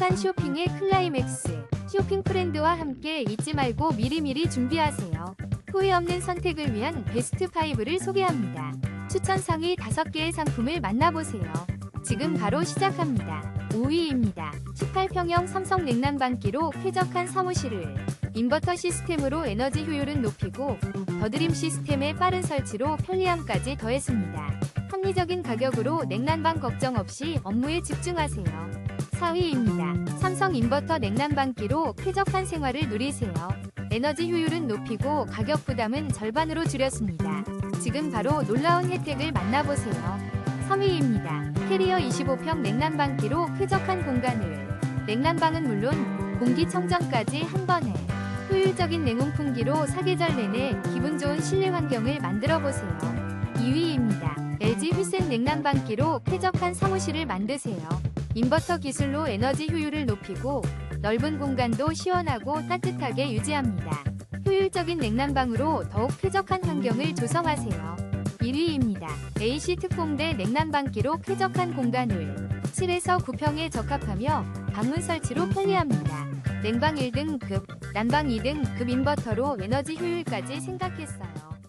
쾌적한 쇼핑의 클라이맥스. 쇼핑 프렌드와 함께 잊지 말고 미리미리 준비하세요. 후회 없는 선택을 위한 베스트 5를 소개합니다. 추천 상위 5개의 상품을 만나보세요. 지금 바로 시작합니다. 5위입니다. 18평형 삼성 냉난방기로 쾌적한 사무실을 인버터 시스템으로 에너지 효율은 높이고 더드림 시스템의 빠른 설치로 편리함까지 더했습니다. 합리적인 가격으로 냉난방 걱정 없이 업무에 집중하세요. 4위입니다. 삼성 인버터 냉난방기로 쾌적한 생활을 누리세요. 에너지 효율은 높이고 가격 부담은 절반으로 줄였습니다. 지금 바로 놀라운 혜택을 만나보세요. 3위입니다. 캐리어 25평 냉난방기로 쾌적한 공간을 냉난방은 물론 공기청정까지 한 번에 효율적인 냉온풍기로 사계절 내내 기분 좋은 실내 환경을 만들어 보세요. 2위입니다. LG 휘센 냉난방기로 쾌적한 사무실을 만드세요. 인버터 기술로 에너지 효율을 높이고 넓은 공간도 시원하고 따뜻하게 유지합니다. 효율적인 냉난방으로 더욱 쾌적한 환경을 조성하세요. 1위입니다. AC 특공대 냉난방기로 쾌적한 공간을 7에서 9평에 적합하며 방문 설치로 편리합니다. 냉방 1등급, 난방 2등급 인버터로 에너지 효율까지 생각했어요.